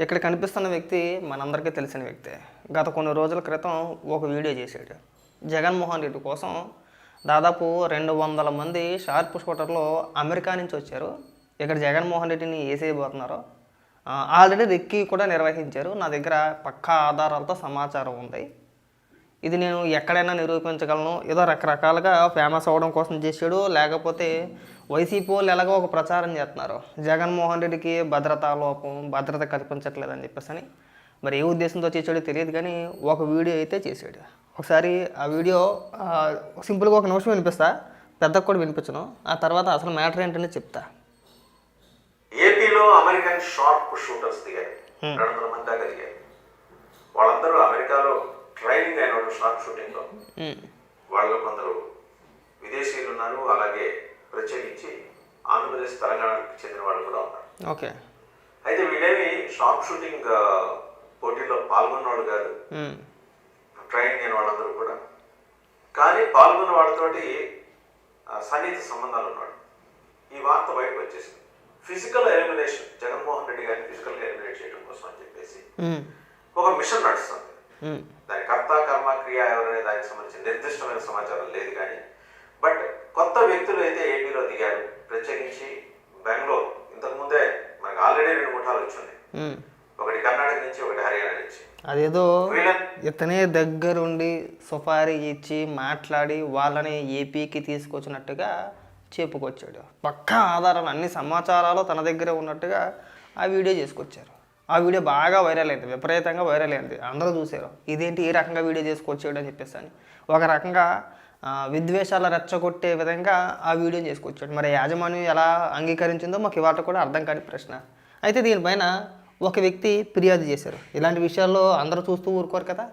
ఇక్కడ కనిపిస్తున్న వ్యక్తి మనందరికీ తెలిసిన వ్యక్తే. గత కొన్ని రోజుల క్రితం ఒక వీడియో చేశాడు. జగన్మోహన్ రెడ్డి కోసం దాదాపు రెండు వందల మంది షార్ప్ షూటర్లు అమెరికా నుంచి వచ్చారు. ఇక్కడ జగన్మోహన్ రెడ్డిని వేసేయబోతున్నారు ఆల్రెడీ రెక్కి కూడా నిర్వహించారు. నా దగ్గర పక్కా ఆధారాలతో సమాచారం ఉంది. ఇది నేను ఎక్కడైనా నిరూపించగలను. ఏదో రకరకాలుగా ఫేమస్ అవ్వడం కోసం చేసాడు లేకపోతే వైసీపీ వాళ్ళు ఎలాగో ఒక ప్రచారం చేస్తున్నారు. జగన్మోహన్ రెడ్డికి భద్రతా లోపం భద్రత కల్పించట్లేదని చెప్పేసి అని. మరి ఏ ఉద్దేశంతో చేసాడో తెలియదు కానీ ఒక వీడియో అయితే చేసాడు ఒకసారి ఆ వీడియో సింపుల్గా ఒక నిమిషం వినిపిస్తా. పెద్దకు కూడా వినిపించను. ఆ తర్వాత అసలు మ్యాటర్ ఏంటనే చెప్తా. ఏపీలో అమెరికన్ షార్ప్ షూటర్స్ దిగారు రెండు వందల మంది దాకా దిగారు వాళ్ళందరూ అమెరికాలో వాళ్ళు షార్ప్ షూటింగ్లో ఉమ్, వాళ్ళు కొందరు విదేశీయులు ఉన్నారు అలాగే ప్రత్యేకించి ఆంధ్రప్రదేశ్ తెలంగాణకు చెందిన వాళ్ళు కూడా ఉన్నారు. ఓకే. అయితే వీళ్ళేమి షార్ప్ షూటింగ్ పోటీలో పాల్గొన్నవాడు కాదు. ఉమ్, ట్రైనింగ్ అయిన వాళ్ళందరూ కూడా. కానీ పాల్గొన్న వాళ్ళతోటి సన్నిహిత సంబంధాలు ఉన్నాడు ఈ వార్త బయటకు వచ్చేసింది. ఫిజికల్ ఎలిమినేషన్ జగన్మోహన్ రెడ్డి గారిని ఫిజికల్ ఎలిమినేట్ చేయడం కోసం అని చెప్పేసి ఒక మిషన్ నడుస్తుంది. దాని కర్త కర్మ క్రియ ఎవరనే దానికి సంబంధించిన నిర్దిష్టమైన సమాచారం లేదు కానీ బట్ కొత్త వ్యక్తులు అయితే ఏపీలో దిగారు. ప్రత్యేకించి బెంగళూరు. ఇంతకుముందే మనకు ఆల్రెడీ రెండు ముఠాలు వచ్చింది ఉమ్. ఒకటి కర్ణాటక నుంచి ఒకటి హర్యానా నుంచి. అదేదో ఇతనే దగ్గరుండి సుపారీ ఇచ్చి మాట్లాడి వాళ్ళని ఏపీకి తీసుకొచ్చినట్టుగా చెప్పుకొచ్చాడు. పక్కా ఆధారాలు అన్ని సమాచారాలు తన దగ్గర ఉన్నట్టుగా ఆ వీడియో చేసుకొచ్చారు. ఆ వీడియో బాగా వైరల్ అయింది విపరీతంగా వైరల్ అయింది. అందరూ చూశారు. ఇదేంటి ఈ రకంగా వీడియో చేసుకొచ్చాడు అని చెప్పేసి అని. ఒక రకంగా విద్వేషాలు రెచ్చగొట్టే విధంగా ఆ వీడియో చేసుకొచ్చాడు. మరి యాజమాన్యం ఎలా అంగీకరించిందో మాకు ఇవాళ కూడా అర్థం కాని ప్రశ్న. అయితే దీనిపైన ఒక వ్యక్తి ఫిర్యాదు చేశారు. ఇలాంటి విషయాల్లో అందరూ చూస్తూ ఊరుకోరు కదా.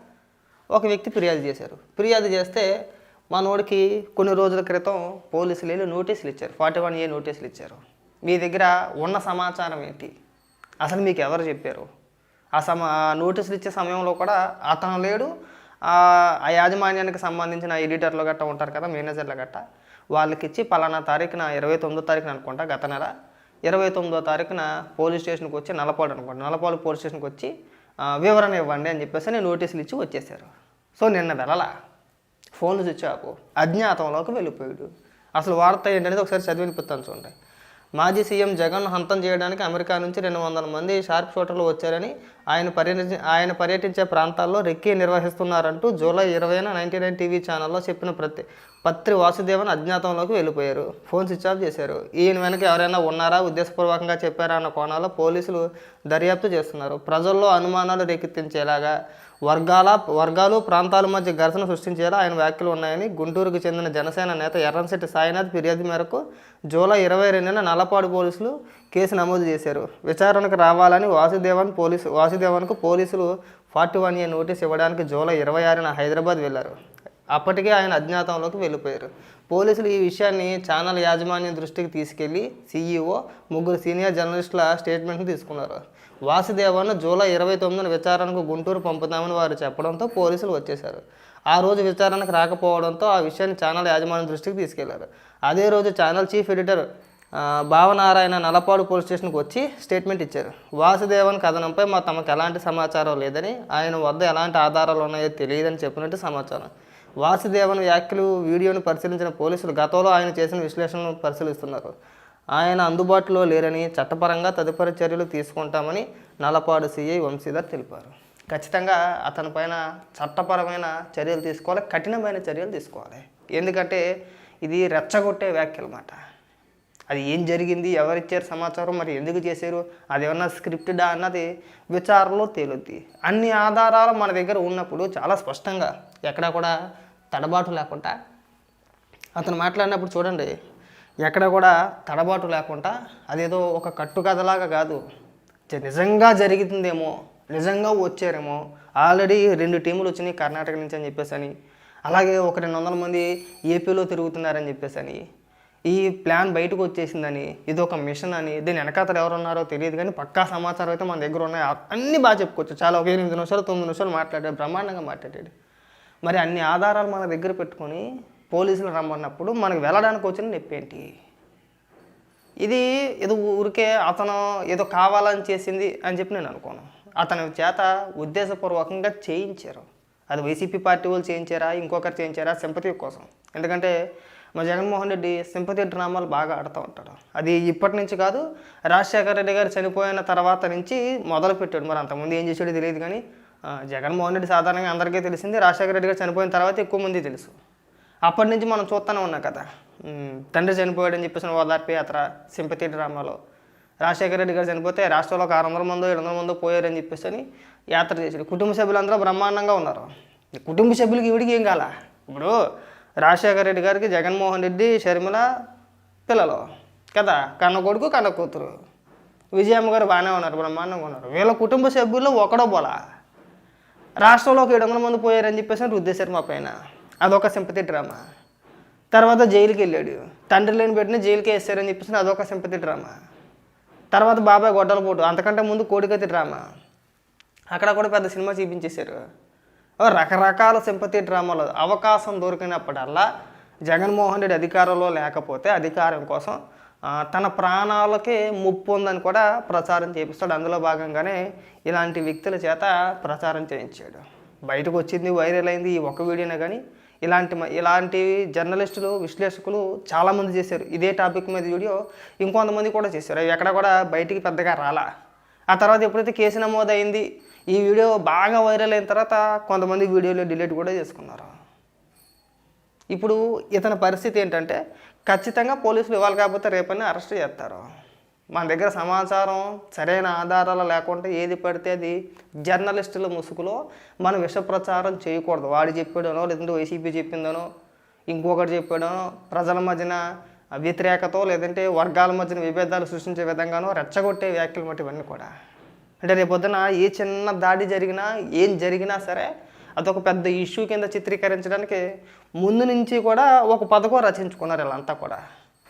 ఒక వ్యక్తి ఫిర్యాదు చేశారు. ఫిర్యాదు చేస్తే మనోడికి కొన్ని రోజుల క్రితం పోలీసులు వెళ్ళి నోటీసులు ఇచ్చారు. ఫార్టీ వన్ ఏ నోటీసులు ఇచ్చారు. మీ దగ్గర ఉన్న సమాచారం ఏంటి? అసలు మీకు ఎవరు చెప్పారు? ఆ సమ నోటీసులు ఇచ్చే సమయంలో కూడా అతను లేడు. ఆ యాజమాన్యానికి సంబంధించిన ఎడిటర్లు గట్ట ఉంటారు కదా మేనేజర్లు గట్ట. వాళ్ళకి ఇచ్చి పలానా తారీఖున ఇరవై తొమ్మిదో తారీఖున అనుకుంటా గత నెల. ఇరవై తొమ్మిదో తారీఖున పోలీస్ స్టేషన్కి వచ్చి నలపాడు అనుకోండి. నలపాడు పోలీస్ స్టేషన్కి వచ్చి వివరణ ఇవ్వండి అని చెప్పేసి నేను నోటీసులు ఇచ్చి వచ్చేసారు. సో నిన్న వెళ్ళలా? ఫోన్లు స్విచ్ ఆపు అజ్ఞాతంలోకి వెళ్ళిపోయాడు. అసలు వార్త ఏంటనేది ఒకసారి చదివి చూడండి. మాజీ సీఎం జగన్ హంతం చేయడానికి అమెరికా నుంచి రెండు వందల మంది షార్ప్ షూటర్లు వచ్చారని ఆయన పర్యటించ ఆయన పర్యటించే ప్రాంతాల్లో రెక్కీ నిర్వహిస్తున్నారంటూ జూలై ఇరవైన నైన్టీ నైన్ టీవీ ఛానల్లో చెప్పిన ప్రతి పత్రి వాసుదేవన్ అజ్ఞాతంలోకి వెళ్ళిపోయారు. ఫోన్ స్విచ్ ఆఫ్ చేశారు. ఈయన వెనక ఎవరైనా ఉన్నారా? ఉద్దేశపూర్వకంగా చెప్పారా? అన్న కోణాల్లో పోలీసులు దర్యాప్తు చేస్తున్నారు. ప్రజల్లో అనుమానాలు రేకెత్తించేలాగా వర్గాల వర్గాలు ప్రాంతాల మధ్య ఘర్షణ సృష్టించేలా ఆయన వ్యాఖ్యలు ఉన్నాయని గుంటూరుకు చెందిన జనసేన నేత ఎర్రంశెట్టి సాయినాథ్ ఫిర్యాదు మేరకు జూలై ఇరవై రెండున నల్లపాడు పోలీసులు కేసు నమోదు చేశారు. విచారణకు రావాలని వాసుదేవన్ పోలీసు వాసుదేవన్కు పోలీసులు ఫార్టీ వన్ ఏ నోటీస్ ఇవ్వడానికి జూలై ఇరవై ఆరున హైదరాబాద్ వెళ్ళారు అప్పటికే ఆయన అజ్ఞాతంలోకి వెళ్ళిపోయారు. పోలీసులు ఈ విషయాన్ని ఛానల్ యాజమాన్యం దృష్టికి తీసుకెళ్ళి సీఈఓ ముగ్గురు సీనియర్ జర్నలిస్టుల స్టేట్మెంట్ని తీసుకున్నారు. వాసుదేవన్ జూలై ఇరవై తొమ్మిదిన విచారణకు గుంటూరు పంపుతామని వారు చెప్పడంతో పోలీసులు వచ్చేశారు. ఆ రోజు విచారణకు రాకపోవడంతో ఆ విషయాన్ని ఛానల్ యాజమాన్యం దృష్టికి తీసుకెళ్ళారు. అదే రోజు channel chief editor Bhavanarayana Nallapadu police స్టేషన్కి వచ్చి స్టేట్మెంట్ ఇచ్చారు. వాసుదేవన్ కథనంపై మా తమకు ఎలాంటి సమాచారం లేదని ఆయన వద్ద ఎలాంటి ఆధారాలు ఉన్నాయో తెలియదని చెప్పినట్టు సమాచారం. వాసుదేవన్ వ్యాఖ్యలు వీడియోను పరిశీలించిన పోలీసులు గతంలో ఆయన చేసిన విశ్లేషణను పరిశీలిస్తున్నారు. ఆయన అందుబాటులో లేరని చట్టపరంగా తదుపరి చర్యలు తీసుకుంటామని నలపాడు సిఐ వంశీధర్ తెలిపారు. ఖచ్చితంగా అతనిపైన చట్టపరమైన చర్యలు తీసుకోవాలి కఠినమైన చర్యలు తీసుకోవాలి. ఎందుకంటే ఇది రెచ్చగొట్టే వ్యాఖ్యలు అన్నమాట అది ఏం జరిగింది ఎవరిచ్చారు సమాచారం మరి ఎందుకు చేశారు అది ఏమన్నా స్క్రిప్టెడా అన్నది విచారణలో తేలుద్ది. అన్ని ఆధారాలు మన దగ్గర ఉన్నప్పుడు చాలా స్పష్టంగా ఎక్కడా కూడా తడబాటు లేకుండా అతను మాట్లాడినప్పుడు చూడండి ఎక్కడ కూడా తడబాటు లేకుండా అదేదో ఒక కట్టుకథలాగా కాదు నిజంగా జరుగుతుందేమో నిజంగా వచ్చారేమో ఆల్రెడీ రెండు టీములు వచ్చినాయి కర్ణాటక నుంచి అని చెప్పేసి అని అలాగే ఒక రెండు వందల మంది ఏపీలో తిరుగుతున్నారని చెప్పేసి అని ఈ ప్లాన్ బయటకు వచ్చేసిందని ఇది ఒక మిషన్ అని దీని వెనకాతలు ఎవరు ఉన్నారో తెలియదు కానీ పక్కా సమాచారం అయితే మన దగ్గర ఉన్నాయి. అన్నీ బాగా చెప్పుకోవచ్చు. చాలా ఒక ఎనిమిది నిమిషాలు తొమ్మిది నిమిషాలు మాట్లాడాడు బ్రహ్మాండంగా మాట్లాడాడు. మరి అన్ని ఆధారాలు మన దగ్గర పెట్టుకొని పోలీసులు రమ్మన్నప్పుడు మనకు వెళ్ళడానికి వచ్చిన నొప్పేంటి ఇది ఏదో ఊరికే అతను ఏదో కావాలని చేసింది అని చెప్పి నేను అనుకోను. అతని చేత ఉద్దేశపూర్వకంగా చేయించారు. అది వైసీపీ పార్టీ వాళ్ళు చేయించారా ఇంకొకరు చేయించారా సింపతి కోసం. ఎందుకంటే మా జగన్మోహన్ రెడ్డి సింపతి డ్రామాలు బాగా ఆడుతూ ఉంటాడు. అది ఇప్పటి నుంచి కాదు రాజశేఖర రెడ్డి గారు చనిపోయిన తర్వాత నుంచి మొదలు పెట్టాడు. మరి అంతకుముందు ఏం చేసాడో తెలియదు కానీ జగన్మోహన్ రెడ్డి సాధారణంగా అందరికీ తెలిసింది రాజశేఖర రెడ్డి గారు చనిపోయిన తర్వాత ఎక్కువ మంది తెలుసు. అప్పటి నుంచి మనం చూస్తూనే ఉన్నాం కదా. తండ్రి చనిపోయాడని చెప్పేసి ఓదార్పు యాత్ర సింపతి డ్రామాలో. రాజశేఖర రెడ్డి గారు చనిపోతే రాష్ట్రంలో ఒక ఆరు వందల మందో ఏడు వందల మందో పోయారని చెప్పేసి అని యాత్ర చేశాడు. కుటుంబ సభ్యులందరూ బ్రహ్మాండంగా ఉన్నారు. కుటుంబ సభ్యులకి ఇవిడికి ఏం కాల? ఇప్పుడు రాజశేఖర రెడ్డి గారికి జగన్మోహన్ రెడ్డి షర్మిల పిల్లలు. కదా? కన్న కొడుకు కన్న కూతురు. విజయమ్మ గారు బాగానే ఉన్నారు బ్రహ్మాండంగా ఉన్నారు. వీళ్ళ కుటుంబ సభ్యుల్లో ఒకడో పోలా రాష్ట్రంలో ఒక ఏడు వందల మంది పోయారని చెప్పేసి అని రుద్దేశారు మా పైన. అదొక సింపతి డ్రామా. తర్వాత జైలుకి వెళ్ళాడు. తండ్రి లేని పెట్టిన జైలుకి వేస్తారని చెప్పేసి అదొక సింపతి డ్రామా. తర్వాత బాబాయ్ గొడ్డల పోటు. అంతకంటే ముందు కోడికత్తి డ్రామా. అక్కడ కూడా పెద్ద సినిమా చూపించేశారు. రకరకాల సింపతి డ్రామాలు. అవకాశం దొరికినప్పుడల్లా జగన్మోహన్ రెడ్డి అధికారంలో లేకపోతే అధికారం కోసం తన ప్రాణాలకే ముప్పు ఉందని కూడా ప్రచారం చేపిస్తాడు. అందులో భాగంగానే ఇలాంటి వ్యక్తుల చేత ప్రచారం చేయించాడు. బయటకు వచ్చింది వైరల్ అయింది ఈ ఒక్క వీడియోనే కానీ. ఇలాంటి ఇలాంటి జర్నలిస్టులు విశ్లేషకులు చాలామంది చేశారు. ఇదే టాపిక్ మీద వీడియో ఇంకొంతమంది కూడా చేశారు. అవి ఎక్కడ కూడా బయటికి పెద్దగా రాలా. ఆ తర్వాత ఎప్పుడైతే కేసు నమోదైంది ఈ వీడియో బాగా వైరల్ అయిన తర్వాత కొంతమంది వీడియోలు డిలీట్ కూడా చేసుకున్నారు. ఇప్పుడు ఇతని పరిస్థితి ఏంటంటే ఖచ్చితంగా పోలీసులు ఇవ్వాలి కాకపోతే రేపని అరెస్ట్ చేస్తారు. మన దగ్గర సమాచారం సరైన ఆధారాలు లేకుండా ఏది పడితే అది జర్నలిస్టుల ముసుగులో మనం విషప్రచారం చేయకూడదు. వాడు చెప్పాడనో లేదంటే వైసీపీ చెప్పిందనో ఇంకొకటి చెప్పాడనో ప్రజల మధ్యన వ్యతిరేకతో లేదంటే వర్గాల మధ్యన విభేదాలు సృష్టించే విధంగానో రెచ్చగొట్టే వ్యాఖ్యలు మట్టి ఇవన్నీ కూడా. అంటే రేపొద్దున ఏ చిన్న దాడి జరిగినా ఏం జరిగినా సరే అదొక పెద్ద ఇష్యూ కింద చిత్రీకరించడానికి ముందు నుంచి కూడా ఒక పథకం రచించుకున్నారు వీళ్ళంతా కూడా.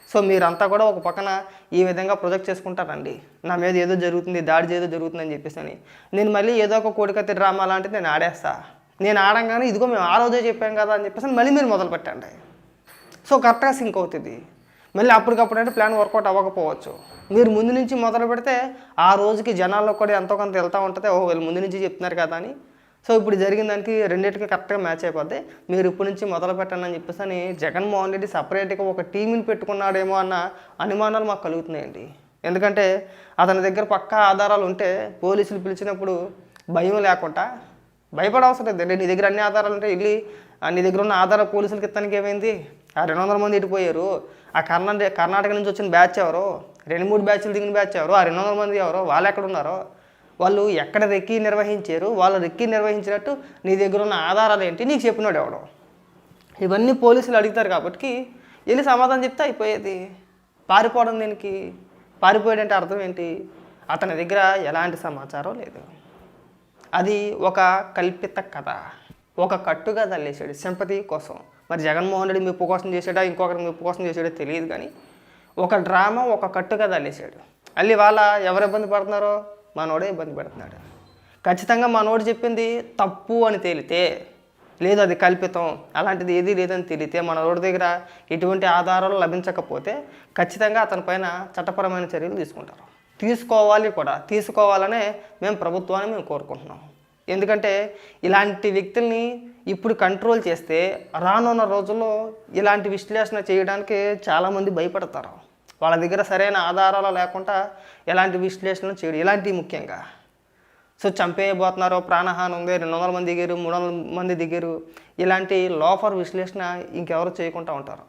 సో మీరంతా కూడా ఒక పక్కన ఈ విధంగా ప్రొజెక్ట్ చేసుకుంటారండి. నా మీద ఏదో జరుగుతుంది దాడి ఏదో జరుగుతుంది అని చెప్పేసి అని నేను మళ్ళీ ఏదో ఒక కోడికత్తి డ్రామా లాంటిది నేను ఆడేస్తా. నేను ఆడంగానే ఇదిగో మేము ఆ రోజే చెప్పాం కదా అని చెప్పేసి మళ్ళీ మీరు మొదలు పెట్టండి సో కరెక్ట్గా సింక్ అవుతుంది. మళ్ళీ అప్పటికప్పుడు అంటే ప్లాన్ వర్కౌట్ అవ్వకపోవచ్చు. మీరు ముందు నుంచి మొదలు పెడితే ఆ రోజుకి జనాల్లో కూడా ఎంతో కొంత వెళ్తూ ఉంటుంది. ఓ వీళ్ళు ముందు నుంచి చెప్తున్నారు కదా అని. సో ఇప్పుడు జరిగిన దానికి రెండింటికి కరెక్ట్గా మ్యాచ్ అయిపోద్ది. మీరు ఇప్పటి నుంచి మొదలు పెట్టండి అని చెప్పేసి అని జగన్మోహన్ రెడ్డి సపరేట్గా ఒక టీంని పెట్టుకున్నాడేమో అన్న అనుమానాలు మాకు కలుగుతున్నాయండి. ఎందుకంటే అతని దగ్గర పక్కా ఆధారాలు ఉంటే పోలీసులు పిలిచినప్పుడు భయం లేకుండా భయపడవసరం లేదండి నీ దగ్గర అన్ని ఆధారాలు ఉంటే వెళ్ళి నీ దగ్గర ఉన్న ఆధార పోలీసులకి ఇస్తానికి ఏమైంది? ఆ రెండు వందల మంది ఇటుపోయారు. ఆ కర్ణాటక కర్ణాటక నుంచి వచ్చిన బ్యాచ్ ఎవరు రెండు మూడు బ్యాచ్లు దిగిన బ్యాచ్ ఎవరు ఆ రెండు వందల మంది ఎవరు వాళ్ళు ఎక్కడ ఉన్నారో వాళ్ళు ఎక్కడ రెక్కి నిర్వహించారు వాళ్ళు రెక్కి నిర్వహించినట్టు నీ దగ్గర ఉన్న ఆధారాలు ఏంటి నీకు చెప్పినాడు ఎవడో. ఇవన్నీ పోలీసులు అడుగుతారు కాబట్టి వెళ్ళి సమాధానం చెప్తే అయిపోయేది. పారిపోవడం దీనికి? పారిపోయాడంటే అర్థం ఏంటి? అతని దగ్గర ఎలాంటి సమాచారం లేదు. అది ఒక కల్పిత కథ. ఒక కట్టుగా తల్లేశాడు సింపతి కోసం. మరి జగన్మోహన్ రెడ్డి మెప్పు కోసం చేసాడా ఇంకొకరి మెప్పు కోసం చేశాడో తెలియదు కానీ ఒక డ్రామా ఒక కట్టుగా తల్లేశాడు. మళ్ళీ వాళ్ళ ఎవరు ఇబ్బంది పడుతున్నారో? మనోడే ఇబ్బంది పడుతున్నాడు. ఖచ్చితంగా మనోడు చెప్పింది తప్పు అని తేలితే లేదు అది కల్పితం అలాంటిది ఏదీ లేదని తెలితే మన రోడ్డు దగ్గర ఎటువంటి ఆధారాలు లభించకపోతే ఖచ్చితంగా అతని పైన చట్టపరమైన చర్యలు తీసుకుంటారు. తీసుకోవాలి కూడా. తీసుకోవాలనే మేము ప్రభుత్వాన్ని మేము కోరుకుంటున్నాం. ఎందుకంటే ఇలాంటి వ్యక్తుల్ని ఇప్పుడు కంట్రోల్ చేస్తే రానున్న రోజుల్లో ఇలాంటి విశ్లేషణ చేయడానికి చాలామంది భయపడతారు. వాళ్ళ దగ్గర సరైన ఆధారాలు లేకుండా ఎలాంటి విశ్లేషణ చేయడం ఇలాంటివి ముఖ్యంగా. సో చంపేయబోతున్నారు ప్రాణహాని ఉంది రెండు వందల మంది దిగారు మూడు వందల మంది దిగారు ఇలాంటి లోఫర్ విశ్లేషణ ఇంకెవరు చేయకుండా ఉంటారు.